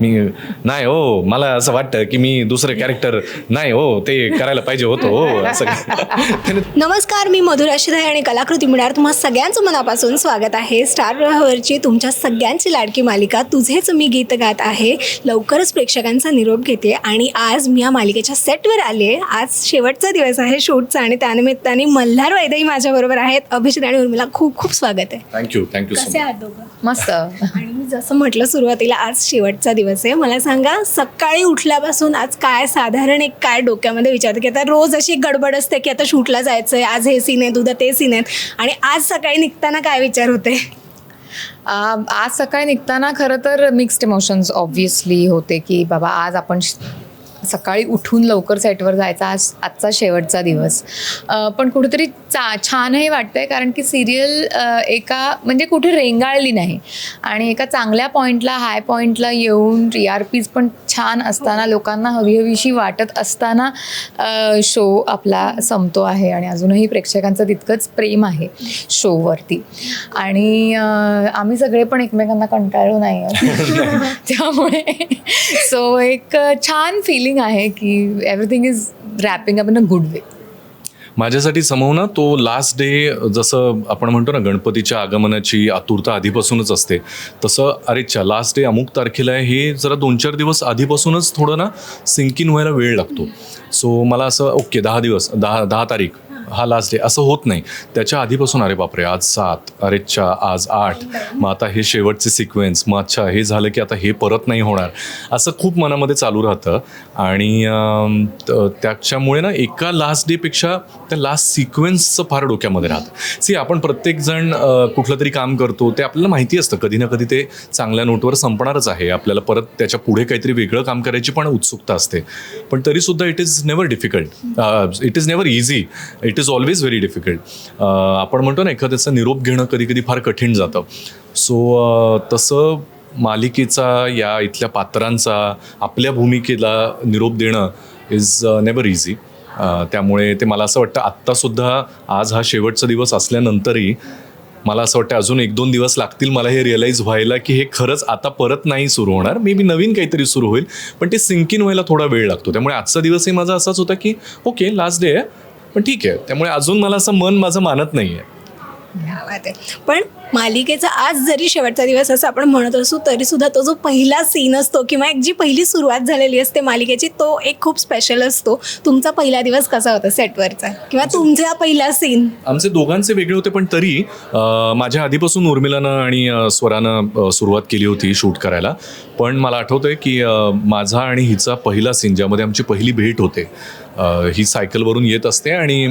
मी नाही हो मला असं वाटतं की मी दुसरं कॅरेक्टर नाही हो ते करायला पाहिजे होतं हो असं. नमस्कार मी मधुरा आणि कलाकृती मिळणार तुम्हा सगळ्यांचं मनापासून स्वागत आहे. स्टार प्रवाहावरची तुमच्या सगळ्यांची लाडकी मालिका तुझेच मी गीत गात आहे. लवकरच प्रेक्षकांचा निरोप घेते आणि आज मी या मालिकेच्या सेटवर आले. आज शेवटचा दिवस आहे शूटचा आणि त्यानिमित्ताने मल्हार वैद्यही माझ्याबरोबर आहेत. अभिजित आणि उर्मिला खूप खूप स्वागत आहे. थँक्यू थँक्यू सो कसे आहात दोघं? मस्त. आणि मी जसं म्हटलं सुरुवातीला आज शेवटचा दिवस आहे. मला सांगा सकाळी उठल्यापासून आज काय साधारण एक काय डोक्यामध्ये विचारते? की आता रोज अशी गडबड असते की आता शूटला जायचं आहे आज हे सीन आहेत उद्या ते सीन आहेत. आणि आज सकाळी निघताना काय विचार होते? आज सकाळी निघताना खरं तर मिक्स्ड इमोशन्स ऑब्व्हियसली होते की बाबा आज आपण सकाळी उठून लवकर सेटवर जायचा आज आजचा शेवटचा दिवस. पण कुठेतरी चा छानही वाटतंय कारण की सिरियल एका म्हणजे कुठे रेंगाळली नाही. आणि एका चांगल्या पॉईंटला हाय पॉईंटला येऊन टी आर पीज पण छान असताना लोकांना हवी हवीशी वाटत असताना शो आपला संपतो आहे आणि अजूनही प्रेक्षकांचं तितकंच प्रेम आहे शोवरती आणि आम्ही सगळे पण एकमेकांना कंटाळलो नाही. त्यामुळे सो एक छान फिलिंग आहे की everything is wrapping up in a good way माझ्यासाठी समोर ना तो लास्ट डे जसं आपण म्हणतो ना गणपतीच्या आगमनाची आतुरता आधीपासूनच असते. तसं अरेच्छा लास्ट डे अमुक तारखेला आहे हे जरा दोन चार दिवस आधीपासूनच थोडं ना सिंकिन व्हायला वेळ लागतो. सो मला असं ओके दहा दिवस दहा दहा तारीख. हा लास्ट डे असं होत नाही. त्याच्या आधीपासून अरे बापरे आज सात अरे चा आज आठ. मग आता हे शेवटचे सिक्वेन्स मग अच्छा हे झालं की आता हे परत नाही होणार. असं खूप मनामध्ये चालू राहतं. आणि त्याच्यामुळे ना एका लास्ट डेपेक्षा त्या लास्ट सिक्वेन्सचं फार डोक्यामध्ये राहतं. सी आपण प्रत्येकजण कुठलं तरी काम करतो ते आपल्याला माहिती असतं. कधी ना कधी ते चांगल्या नोटवर संपणारच आहे. आपल्याला परत त्याच्या पुढे काहीतरी वेगळं काम करायची पण उत्सुकता असते. पण तरीसुद्धा it is never difficult it is never easy it is always very difficult आपण म्हणतो ना एखाद्याचा निरोप घेणं कधी कधी फार कठीण जातं. सो uh, तसं मालिकेचा या इथल्या पात्रांचा आपल्या भूमिकेला निरोप देणं इज नेवर इझी त्यामुळे ते मला असं वाटतं आत्तासुद्धा आज हा शेवटचा दिवस असल्यानंतरही मला असं वाटतं अजून एक दोन दिवस लागतील मला हे रिअलाईज व्हायला की हे खरंच आता परत नाही सुरू होणार. मे बी नवीन काहीतरी सुरू होईल पण ते सिंकिन व्हायला थोडा वेळ लागतो. त्यामुळे आजचा दिवसही माझा असाच होता की ओके लास्ट डे आहे. पण ठीक आहे. त्यामुळे अजून मला असं मन माझं मानत नाही आहे. पण मालिकेचा आज जरी शेवटचा दिवस असं आपण म्हणत असू तरी सुद्धा तो जो पहिला सीन असतो किंवा एक जी पहिली सुरुवात झालेली असते मालिकेची तो एक खूप स्पेशल असतो. तुमचा पहिला दिवस कसा होता सेटवरचा किंवा तुमचा पहिला सीन आमचे दोघांचे वेगळे होते पण तरी माझ्या आधीपासून उर्मिलानं आणि स्वरानं सुरुवात केली होती शूट करायला. पण मला आठवतंय की माझा आणि हिचा पहिला सीन ज्यामध्ये आमची पहिली भेट होते ही सायकलवरून येत असते आणि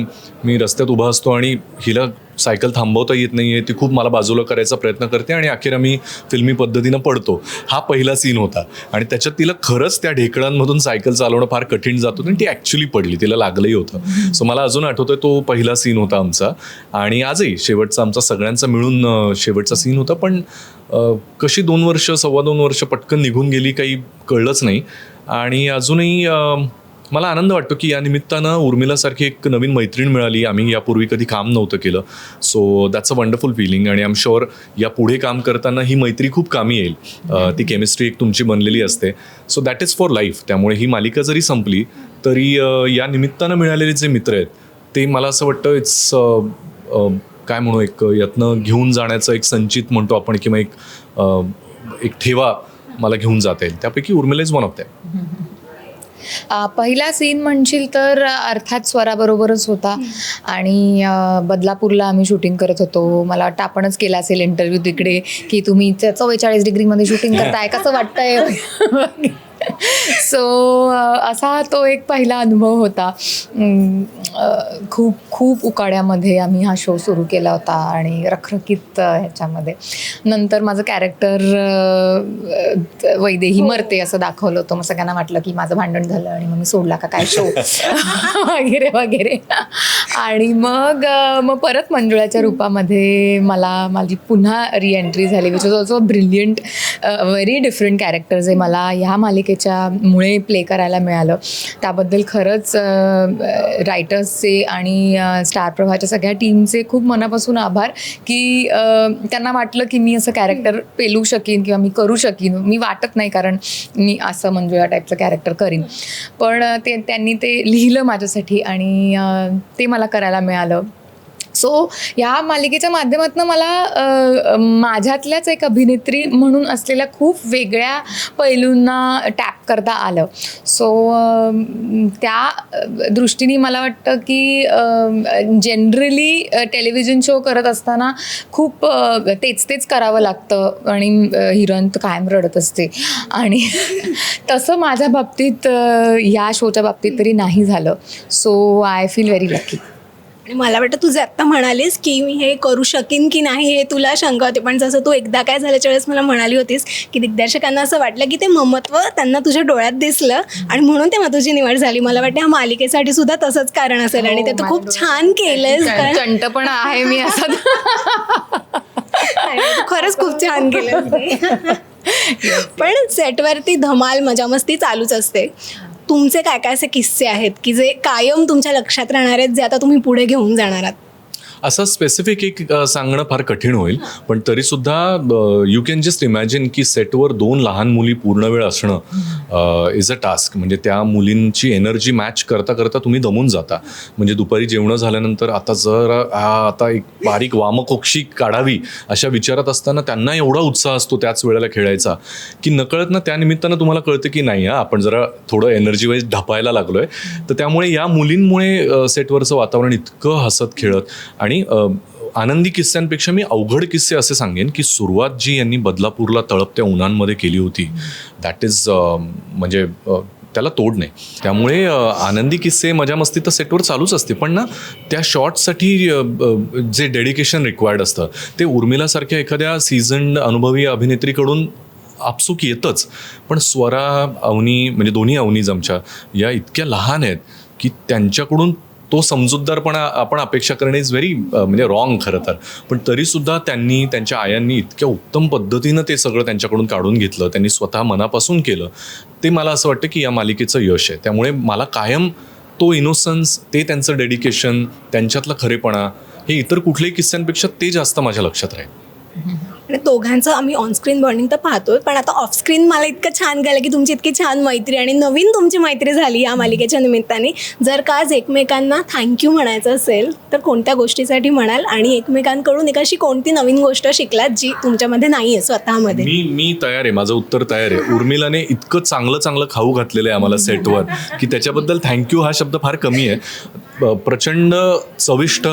मी रस्त्यात उभा असतो आणि हिला सायकल थांबवता येत नाही आहे ती खूप मला बाजूला करायचा प्रयत्न करते आणि अखेर आम्ही फिल्मी पद्धतीनं पडतो. हा पहिला सीन होता. आणि त्याच्यात तिला खरंच त्या ढेकळांमधून सायकल चालवणं फार कठीण जात होतं आणि ती ॲक्च्युली पडली. तिला लागलंही होतं. सो मला अजून आठवतोय तो पहिला सीन होता आमचा. आणि आजही शेवटचा आमचा सगळ्यांचा मिळून शेवटचा सीन होता. पण कशी दोन वर्ष सव्वा दोन वर्ष पटकन निघून गेली काही कळलंच नाही. आणि अजूनही मला आनंद वाटतो की या निमित्तानं उर्मिलासारखी एक नवीन मैत्रीण मिळाली. आम्ही यापूर्वी कधी काम नव्हतं केलं. So that's a wonderful feeling आणि आम एम शुअर या पुढे काम करताना ही मैत्री खूप कामी येईल. ती केमिस्ट्री एक तुमची बनलेली असते. So that is for life त्यामुळे ही मालिका जरी संपली तरी या निमित्तानं मिळालेले जे मित्र आहेत ते मला असं वाटतं इट्स काय म्हणू एक यातनं घेऊन जाण्याचं एक संचित म्हणतो आपण किंवा एक एक ठेवा मला घेऊन जाता येईल. त्यापैकी Urmila is one of them पहिला सीन म्हणशील तर अर्थात स्वराबरोबरच होता. आणि बदलापूरला आम्ही शूटिंग करत होतो. मला वाटतं आपणच केला असेल इंटरव्ह्यू तिकडे की तुम्ही चव्वेचाळीस डिग्रीमध्ये शूटिंग करताय कसं वाटतंय? सो असा तो एक पहिला अनुभव होता. खूप खूप उकाड्यामध्ये आम्ही हा शो सुरू केला होता आणि रखरखीत ह्याच्यामध्ये. नंतर माझं कॅरेक्टर वैदेही मरते असं दाखवलं होतं. मग सगळ्यांना वाटलं की माझं भांडण झालं आणि मग मी सोडला का काय शो वगैरे वगैरे. आणि मग मग परत मंजुळाच्या रूपामध्ये मला माझी पुन्हा रिएंट्री झाली which was also brilliant very different character जे मला. ह्या मालिकेत मालिकेच्या मुळे प्ले करायला मिळालं. त्याबद्दल खरंच रायटर्सचे आणि स्टार प्रवाहाच्या सगळ्या टीमचे खूप मनापासून आभार की त्यांना वाटलं की मी असं कॅरेक्टर पेलू शकीन किंवा मी करू शकीन. मी वाटत नाही कारण मी असं म्हणजे या टाईपचं कॅरेक्टर करीन. पण ते त्यांनी ते लिहिलं माझ्यासाठी आणि ते मला करायला मिळालं. सो ह्या मालिकेच्या माध्यमातून मला माझ्यातल्याच एक अभिनेत्री म्हणून असलेल्या खूप वेगळ्या पैलूंना टॅप करता आलं. सो त्या दृष्टीने मला वाटतं की जनरली टेलिव्हिजन शो करत असताना खूप तेच तेच करावं लागतं आणि हिरोईन कायम रडत असते. आणि तसं माझ्या बाबतीत या शोच्या बाबतीत तरी नाही झालं. So I feel very lucky आणि मला वाटतं तू जे आत्ता म्हणालीस की मी हे करू शकीन की नाही हे तुला शंका होती. पण जसं तू एकदा काय झाल्याच्या वेळेस मला म्हणाली होतीस की दिग्दर्शकांना असं वाटलं की ते ममत्व त्यांना तुझ्या डोळ्यात दिसलं आणि म्हणून तेव्हा तुझी निवड झाली. मला वाटतं ह्या मालिकेसाठी सुद्धा तसंच कारण असेल आणि ते तू खूप छान केलंयस कारण आहे मी असं. नाही, तू खरंच खूप छान केलं पण सेटवरती धमाल मजा मस्ती चालूच असते. तुमचे काय काय असे किस्से आहेत की जे कायम तुमच्या लक्षात राहणार आहेत जे आता तुम्ही पुढे घेऊन जाणार आहात? असं स्पेसिफिक एक सांगणं फार कठीण होईल. पण तरीसुद्धा यू कॅन जस्ट इमॅजिन की सेटवर दोन लहान मुली पूर्ण वेळ असणं इज अ टास्क म्हणजे त्या मुलींची एनर्जी मॅच करता करता तुम्ही दमून जाता. म्हणजे दुपारी जेवणं झाल्यानंतर आता जर आता एक बारीक वामकोक्षी काढावी अशा विचारात असताना त्यांना एवढा उत्साह असतो त्याच वेळेला खेळायचा की नकळत ना त्या निमित्तानं तुम्हाला कळतं की नाही हा आपण जरा थोडं एनर्जी वाईज ढपायला लागलोय. तर त्यामुळे या मुलींमुळे सेटवरचं वातावरण इतकं हसत खेळत आणि आणि आनंदी किस्स्यांपेक्षा मी अवघड किस्से असे सांगेन की सुरुवात जी यांनी बदलापूरला तळपत्या उन्हांमध्ये केली होती. दॅट इज म्हणजे त्याला तोड नाही. त्यामुळे आनंदी किस्से मजा मस्ती तर सेटवर चालूच असते. पण ना त्या शॉर्टसाठी जे डेडिकेशन रिक्वायर्ड असतं ते उर्मिलासारख्या एखाद्या सीझन अनुभवी अभिनेत्रीकडून आपसूक येतंच. पण स्वरा अवनी म्हणजे दोन्ही अवनीज आमच्या या इतक्या लहान आहेत की त्यांच्याकडून तो समजूतदारपणा आपण अपेक्षा करणे इज व्हेरी म्हणजे रॉंग खरं तर. पण तरीसुद्धा त्यांनी त्यांच्या आयांनी इतक्या उत्तम पद्धतीनं ते सगळं त्यांच्याकडून काढून घेतलं त्यांनी स्वतः मनापासून केलं ते मला असं वाटतं की या मालिकेचं यश आहे. त्यामुळे मला कायम तो इनोसन्स ते त्यांचं डेडिकेशन त्यांच्यातला खरेपणा हे इतर कुठल्याही किस्स्यांपेक्षा ते जास्त माझ्या लक्षात राहील. आणि दोघांचं आम्ही ऑनस्क्रीन बॉन्डिंग तर पाहतोय पण आता ऑफस्क्रीन मला इतकं छान गेलं की तुमची इतकी छान मैत्री आणि नवीन तुमची मैत्री झाली या मालिकेच्या निमित्ताने. जर का आज एकमेकांना थँक्यू म्हणायचं असेल तर कोणत्या गोष्टीसाठी म्हणाल? आणि एकमेकांकडून एक अशी कोणती नवीन गोष्ट शिकलात जी तुमच्यामध्ये नाही आहे स्वतःमध्ये? मी मी तयार आहे माझं उत्तर तयार आहे. उर्मिलाने इतकं चांगलं चांगलं खाऊ घातलेलं आहे आम्हाला सेटवर की त्याच्याबद्दल थँक्यू हा शब्द फार कमी आहे. प्रचंड चविष्ट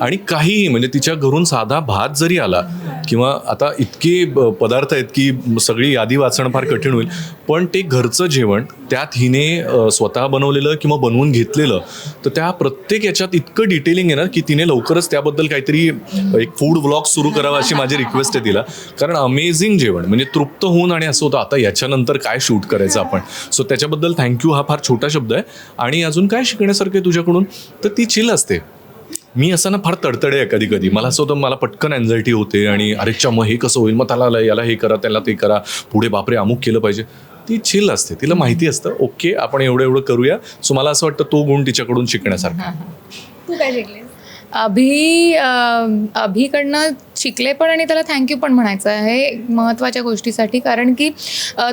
आणि काहीही म्हणजे तिच्या घरून साधा भात जरी आला किंवा आता इतके ब- पदार्थ आहेत की सगळी यादी वाचणं फार कठीण होईल पण ते घरचं जेवण त्यात हिने स्वतः बनवलेलं किंवा बनवून घेतलेलं तर त्या प्रत्येक याच्यात इतकं डिटेलिंग आहे ना की तिने लवकरच त्याबद्दल काहीतरी एक फूड व्लॉग सुरू करावा अशी माझी रिक्वेस्ट आहे तिला. कारण अमेझिंग जेवण म्हणजे तृप्त होऊन आणि असं होतं आता याच्यानंतर काय शूट करायचं आपण. सो त्याच्याबद्दल थँक्यू हा फार छोटा शब्द आहे. आणि अजून काय शिकण्यासारखं आहे तुझ्याकडून? तर ती चिल असते. मी असं ना फार तडतडे आहे कधी कधी. मला असं होतं मला पटकन अँझायटी होते आणि अरे च्या मग हे कसं होईल? मग त्याला याला हे करा त्याला ते करा. पुढे बापरे अमुक केलं पाहिजे. ती चिल असते तिला माहिती असतं ओके आपण एवढं एवढं करूया. सो मला असं वाटतं तो गुण तिच्याकडून शिकण्यासारखा तू काय शिकले अभि अभिकडनं शिकले पण आणि त्याला थँक्यू पण म्हणायचं आहे महत्त्वाच्या गोष्टीसाठी. कारण की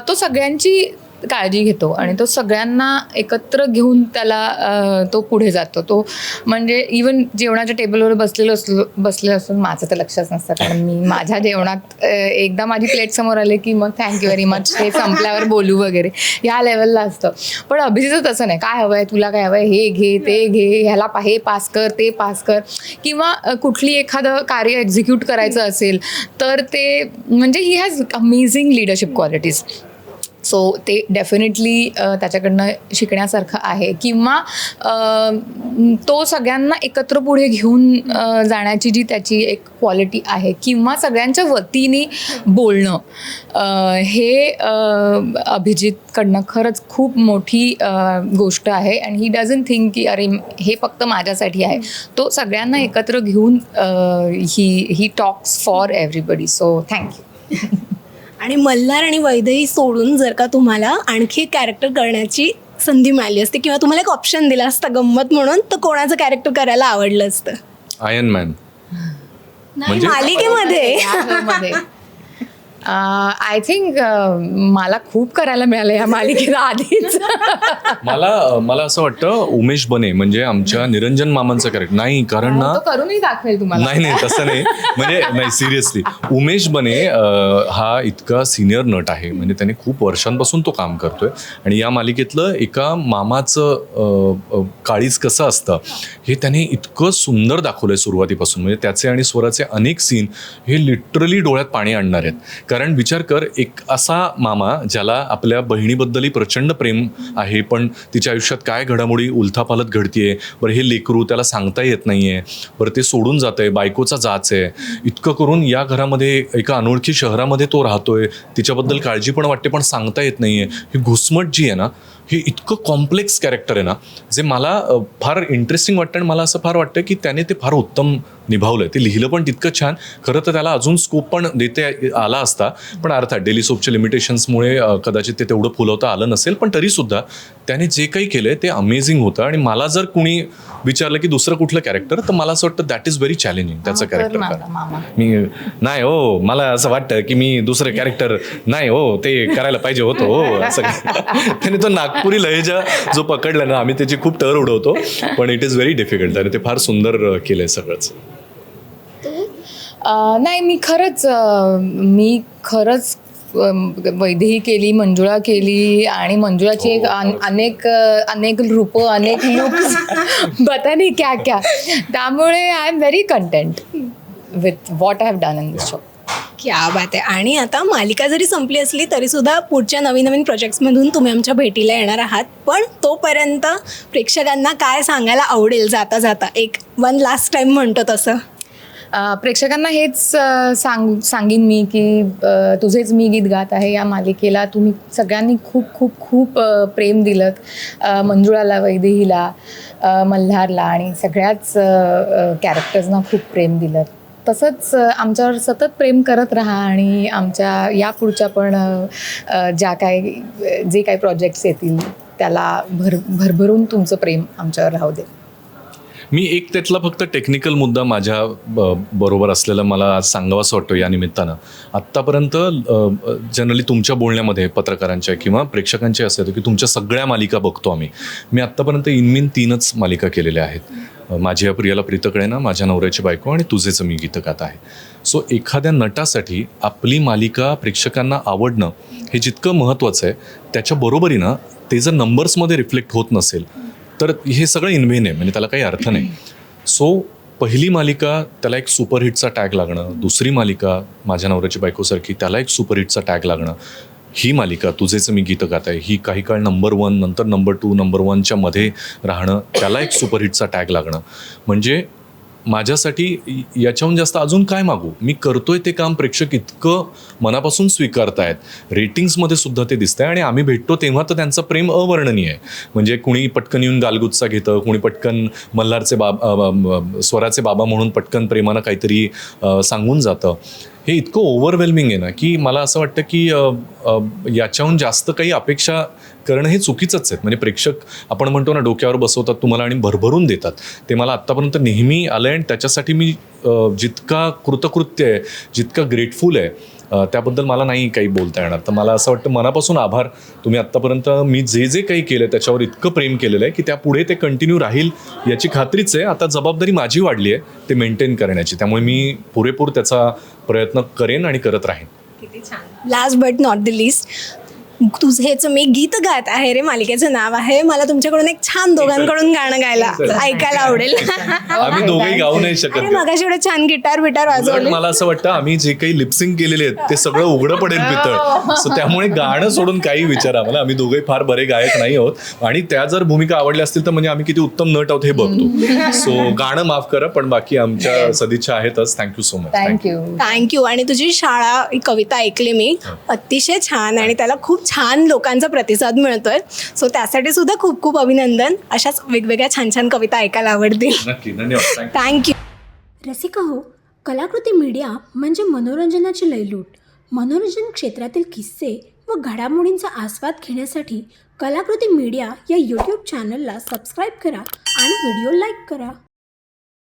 तो सगळ्यांची काळजी घेतो आणि तो सगळ्यांना एकत्र घेऊन त्याला तो पुढे जातो. तो म्हणजे इवन जेवणाच्या टेबलवर बसलेलो असलो बसलेलो असून माझं तर लक्षच नसतं कारण मी माझ्या जेवणात एकदा माझी प्लेट समोर आले की मग थँक्यू व्हेरी मच हे संपल्यावर बोलू वगैरे. ह्या लेवलला असतं. पण अभिजीचं तसं नाही. काय हवंय तुला काय हवंय हे घे ते घे ह्याला पा हे पास कर ते पास कर. किंवा कुठली एखादं कार्य एक्झिक्यूट करायचं असेल तर ते म्हणजे he has amazing leadership qualities so ते डेफिनेटली त्याच्याकडनं शिकण्यासारखं आहे. किंवा तो सगळ्यांना एकत्र पुढे घेऊन जाण्याची जी त्याची एक क्वालिटी आहे किंवा सगळ्यांच्या वतीने बोलणं हे अभिजितकडनं खरंच खूप मोठी गोष्ट आहे. आणि ही डझन थिंक की अरे हे फक्त माझ्यासाठी आहे. तो सगळ्यांना एकत्र घेऊन he he talks for everybody so thank you आणि मल्हार आणि वैदही सोडून जर का तुम्हाला आणखी एक कॅरेक्टर करण्याची संधी मिळाली असती किंवा तुम्हाला एक ऑप्शन दिला असता गंमत म्हणून तर कोणाचं कॅरेक्टर करायला आवडलं असतं? आयन मॅन नाही, म्हणजे? मालिकेमध्ये. आय थिंक मला खूप करायला मिळालं या मालिकेत आधीच. मला मला असं वाटतं उमेश बने म्हणजे आमच्या निरंजन मामांचं कॅरेक्टर नाही कारण ना तो करूनही दाखवेल तुम्हाला. नाही नाही तसं नाही. म्हणजे नाही सिरियसली उमेश बने हा इतका सिनियर नट आहे. म्हणजे त्याने खूप वर्षांपासून तो काम करतोय. आणि या मालिकेतलं एका मामाचं काळीज कसं असतं हे त्याने इतकं सुंदर दाखवलंय सुरुवातीपासून. म्हणजे त्याचे आणि स्वराचे अनेक सीन हे लिटरली डोळ्यात पाणी आणणार आहेत. कारण विचार कर एक असा मामा ज्याला आपल्या बहिणीबद्दलही प्रचंड प्रेम आहे पण तिच्या आयुष्यात काय घडामोडी उलथापालत घडतीये बरं हे लेकरू त्याला सांगता येत नाहीये बरं ते सोडून जात आहे बायकोचा जाच आहे इतकं करून या घरामध्ये एका अनोळखी शहरामध्ये तो राहतोय तिच्याबद्दल काळजी पण वाटते पण सांगता येत नाहीये. ही घुसमट जी आहे ना हे इतकं कॉम्प्लेक्स कॅरेक्टर आहे ना जे मला फार इंटरेस्टिंग वाटतं आणि मला असं फार वाटतं की त्याने ते फार उत्तम निभावलं ते लिहिलं पण तितकं छान. खरं तर त्याला अजून स्कोप पण देते आला असता. पण अर्थात डेली सोपच्या लिमिटेशन्समुळे कदाचित ते तेवढं फुलवता आलं नसेल पण तरीसुद्धा त्याने जे काही केलंय ते अमेझिंग होतं. आणि मला जर कुणी विचारलं की दुसरं कुठलं कॅरेक्टर तर मला असं वाटतं दॅट इज व्हेरी चॅलेंजिंग त्याचं कर कॅरेक्टर मी नाही हो मला असं वाटतं की मी दुसरं कॅरेक्टर नाही हो ते करायला पाहिजे होतं हो असं. त्याने तो नागपुरी लहेजा जो पकडला ना आम्ही त्याची खूप टर उडवतो पण इट इज व्हेरी डिफिकल्ट त्याने ते फार सुंदर केलंय सगळंच. नाही मी खरंच मी खरंच वैदेही केली मंजुळा केली आणि मंजुळाची एक अन- अनेक अं, अनेक रूपं अनेक लुक्स बता नाही क्या क्या. त्यामुळे I am very content with what I have done in this show क्या बात आहे. आणि आता मालिका जरी संपली असली तरी सुद्धा पुढच्या नवीन नवीन प्रोजेक्ट्समधून तुम्ही आमच्या भेटीला येणार आहात. पण तोपर्यंत प्रेक्षकांना काय सांगायला आवडेल जाता जाता एक वन लास्ट टाइम म्हणतो तसं. अ, प्रेक्षकांना हेच सांग सांगेन मी की तुझेच मी गीत गात आहे या मालिकेला. तुम्ही सगळ्यांनी खूप खूप खूप प्रेम दिलं मंजुळाला वैदेहीला मल्हारला आणि सगळ्याच कॅरेक्टर्सना खूप प्रेम दिलं तसंच आमच्यावर सतत प्रेम करत राहा आणि आमच्या या पुढच्या पण ज्या काय जे काही प्रोजेक्ट्स येतील त्याला भर भरभरून तुमचं प्रेम आमच्यावर राहू दे. मी एक त्यातला फक्त टेक्निकल मुद्दा माझ्या ब- बरोबर असलेला मला आज सांगावासं वाटतो या निमित्तानं. आत्तापर्यंत जनरली तुमच्या बोलण्यामध्ये पत्रकारांच्या किंवा प्रेक्षकांच्या असं येतं की तुमच्या सगळ्या मालिका बघतो आम्ही. मी आत्तापर्यंत इनमिन तीनच मालिका केलेल्या आहेत. माझ्या माझी प्रियाला प्रीतकडे ना माझ्या नवऱ्याची बायको आणि तुझेचं मी गीतकात आहे. सो एखाद्या नटासाठी आपली मालिका प्रेक्षकांना आवडणं हे जितकं महत्त्वाचं आहे त्याच्या बरोबरीनं ते जर नंबर्समध्ये रिफ्लेक्ट होत नसेल तर हे सगळं इनव्हेन आहे म्हणजे त्याला काही अर्थ नाही. सो पहिली मालिका त्याला एक सुपरहिटचा टॅग लागणं दुसरी मालिका माझ्या नवऱ्याची बायकोसारखी त्याला एक सुपरहिटचा टॅग लागणं ही मालिका तुझेच मी गीतं गात आहे ही काही काळ नंबर वन नंतर नंबर टू नंबर वनच्या मध्ये राहणं त्याला एक सुपरहिटचा टॅग लागणं. म्हणजे माझ्यासाठी याच्याहून जास्त अजून काय मागू? मी करतोय ते काम प्रेक्षक इतकं मनापासून स्वीकारतायत. रेटिंग्समध्ये सुद्धा ते दिसतंय आणि आम्ही भेटतो तेव्हा तर त्यांचं प्रेम अवर्णनीय आहे. म्हणजे कुणी पटकन येऊन गालगुच्चा घेतं कुणी पटकन मल्हारचे बाब स्वराचे बाबा म्हणून पटकन प्रेमानं काहीतरी सांगून जातं. हे इतकं ओव्हरवेल्मिंग आहे ना की मला असं वाटतं की याच्याहून जास्त काही अपेक्षा करणं हे चुकीचंच आहे. म्हणजे प्रेक्षक आपण म्हणतो ना डोक्यावर बसवतात तुम्हाला आणि भरभरून देतात. ते मला आत्तापर्यंत नेहमी आलं आहे आणि त्याच्यासाठी मी जितका कृतकृत्य आहे जितका ग्रेटफुल आहे त्याबद्दल मला नाही काही बोलता येणार. तर मला असं वाटतं मनापासून आभार. तुम्ही आत्तापर्यंत मी जे जे काही केलं त्याच्यावर इतकं प्रेम केलेलं आहे की त्या पुढे ते कंटिन्यू राहील याची खात्रीच आहे. आता जबाबदारी माझी वाढली आहे ते मेंटेन करण्याची. त्यामुळे मी पुरेपूर त्याचा प्रयत्न करेन आणि करत राहीन. Last but not the least तुझेच मी गीत गात आहे रे मालिकेचं नाव आहे. मला तुमच्याकडून एक छान दोघांकडून गाणं गायला ऐकायला आवडेल. आम्ही दोघेही गाऊ नाही शकत अरे मगाशी एवढं छान गिटार बिटार वाजवले. मला असं वाटतं आम्ही जे काही लिपसिंग केलेले आहेत ते सगळं उघडं पडेल पितळ. सो त्यामुळे गाणं सोडून काही विचारा मला. आम्ही दोघेही फार बरे गायक नाही आहोत. आणि त्या जर भूमिका आवडल्या असतील तर म्हणजे आम्ही किती उत्तम नट आहोत हे बघतो. सो गाणं माफ करा पण बाकी आमच्या सदिच्छा आहेतच. Thank you so much thank you thank you आणि तुझी शाळा ही कविता ऐकली मी. अतिशय छान आणि त्याला खूप छान लोकांचा प्रतिसाद मिळतोय. सो त्यासाठी सुद्धा खूप खूप अभिनंदन. अशाच वेगवेगळ्या छान छान कविता ऐकायला आवडतील. नक्की धन्यवाद. थँक्यू रसिका हो कलाकृती मीडिया म्हणजे मनोरंजनाची लयलूट. मनोरंजन क्षेत्रातील किस्से व घडामोडींचा आस्वाद घेण्यासाठी कलाकृती मीडिया या यूट्यूब चॅनलला सबस्क्राईब करा आणि व्हिडिओ लाईक करा.